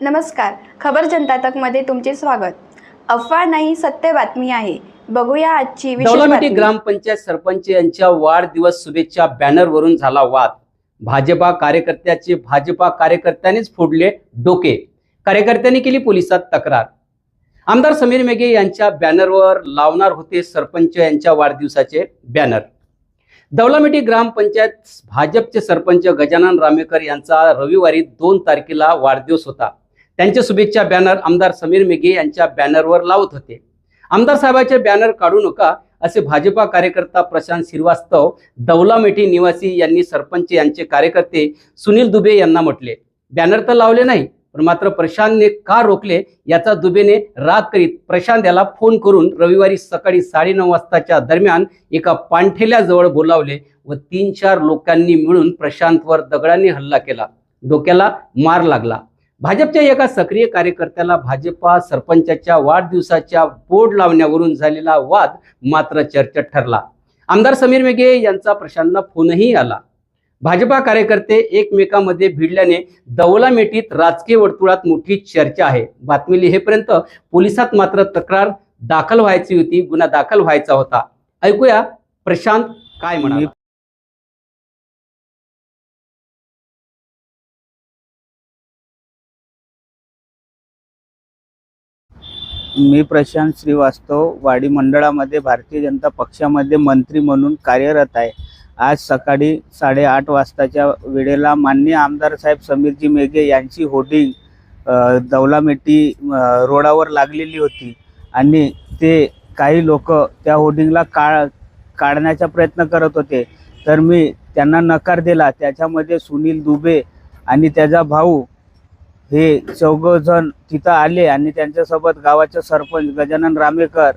नमस्कार. खबर जनता तकमध्ये तुमचे स्वागत. अफवा नाही सत्य बातमी आहे. बघूया आजची विशेष दौलामिटी बातमी. ग्रामपंचायत सरपंच यांच्या वाढदिवस शुभेच्छा बॅनरवरून झाला वाद. भाजपा कार्यकर्त्याचे भाजपा कार्यकर्त्यांनीच फोडले डोके. कार्यकर्त्यांनी केली पोलिसात तक्रार. आमदार समीर मेघे यांच्या बॅनरवर लावणार होते सरपंच यांच्या वाढदिवसाचे बॅनर दौलामिटी ग्रामपंचायत भाजपचे सरपंच गजानन रामेकर यांचा रविवारी दोन तारखेला वाढदिवस होता. त्यांच्या शुभेच्छा बॅनर आमदार समीर मेघे यांच्या बॅनरवर लावत होते. आमदार साहेबांचे बॅनर काढू नका असे भाजपा कार्यकर्ता प्रशांत श्रीवास्तव दौलामेठी निवासी यांनी सरपंच यांचे कार्यकर्ते सुनील दुबे यांना म्हटले. बॅनर तर लावले नाही पण मात्र प्रशांतने का रोखले याचा दुबेने राग करीत प्रशांत याला फोन करून रविवारी सकाळी साडेनऊ वाजताच्या दरम्यान एका पाणठेल्याजवळ बोलावले व तीन चार लोकांनी मिळून प्रशांतवर दगडाने हल्ला केला. डोक्याला मार लागला. भाजपच्या एका सक्रिय कार्यकर्त्याला भाजपा सरपंचाच्या वाढदिवसाच्या बोर्ड लावण्यावरून झालेला वाद मात्र चर्चेत ठरला. आमदार समीर मेघे यांचा प्रशांतला फोनही आला. भाजपा कार्यकर्ते एकमेकांमध्ये भिडल्याने दौलामेटीत राजकीय वर्तुळात मोठी चर्चा आहे. बातमी लिहेपर्यंत पोलिसात मात्र तक्रार दाखल व्हायची होती गुन्हा दाखल व्हायचा होता. ऐकूया प्रशांत काय म्हणाले. मी प्रशांत श्रीवास्तव वाडी मंडळामध्ये भारतीय जनता पक्षामध्ये मंत्री म्हणून कार्यरत आहे. आज सकाळी साडेआठ वाजताच्या वेळेला माननीय आमदार साहेब समीरजी मेघे यांची होर्डिंग दौलामेटी रोडावर लागलेली होती आणि ते काही लोक त्या होर्डिंगला काळ काढण्याचा प्रयत्न करत होते. तर मी त्यांना नकार दिला. त्याच्यामध्ये सुनील दुबे आणि त्याचा भाऊ हे चौघजण तिथं आले आणि त्यांच्यासोबत गावाचे सरपंच गजानन रामेकर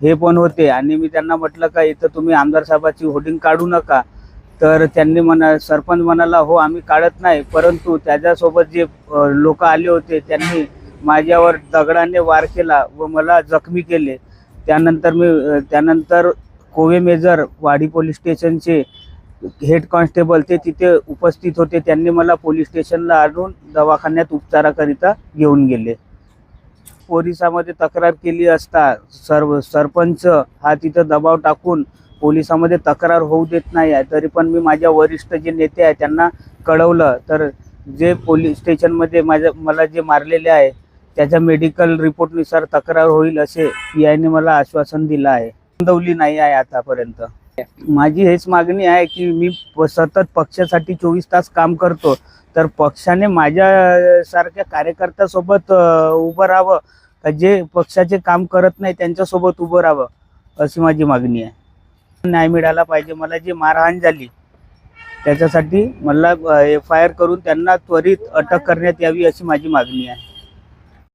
हे पण होते. आणि मी त्यांना म्हटलं का इथं तुम्ही आमदार साहेबाची होर्डिंग काढू नका. तर त्यांनी म्हणा सरपंच म्हणाला हो आम्ही काढत नाही. परंतु त्याच्यासोबत जे लोक आले होते त्यांनी माझ्यावर दगडाने वार केला व मला जखमी केले. त्यानंतर मी त्यानंतर कोवे मेजर वाडी पोलीस स्टेशनचे हेड कॉन्स्टेबल ते तिथे उपस्थित होते. त्यांनी मला पोलीस स्टेशनला आणून दवाखान्यात उपचाराकरिता घेऊन गेले. पोलिसामध्ये तक्रार केली असता सर्व सरपंच हा तिथं दबाव टाकून पोलिसामध्ये तक्रार होऊ देत नाही आहे. तरी पण मी माझ्या वरिष्ठ जे नेते आहे त्यांना कळवलं. तर जे पोलीस स्टेशनमध्ये माझ्या मला जे मारलेले आहे त्याच्या मेडिकल रिपोर्टनुसार तक्रार होईल असे पी आयने मला आश्वासन दिलं आहे. नोंदवली नाही आहे आतापर्यंत. माझी हेच मागणी आहे की मी प- सतत पक्षासाठी चोवीस तास काम करतो तर पक्षाने माझ्या सारख्या कार्यकर्त्यासोबत उभं राहावं. जे पक्षाचे काम करत नाही त्यांच्यासोबत उभं राहावं अशी माझी मागणी आहे. न्याय मिळाला पाहिजे. मला जी मारहाण झाली त्याच्यासाठी मला एफ आय आर करून त्यांना त्वरित अटक करण्यात यावी अशी माझी मागणी आहे.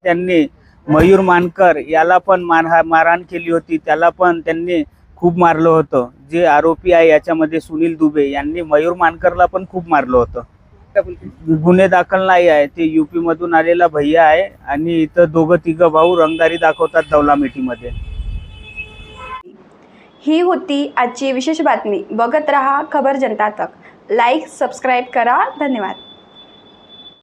त्यांनी मयूर मानकर याला पण मारहा मारहाण केली होती. त्याला पण त्यांनी खूप मारलं होतं. जे आरोपी आहे याच्यामध्ये सुनील दुबे यांनी मयूर मानकरला पण खूप मारलं होतं. गुन्हे दाखल नाही आहे. ते युपी मधून आलेला भैया आहे आणि इथं दोघं तिघं भाऊ रंगदारी दाखवतात दौला मिठीमध्ये. ही होती आजची विशेष बातमी. बघत रहा खबर जनता तक. लाईक सबस्क्राईब करा. धन्यवाद.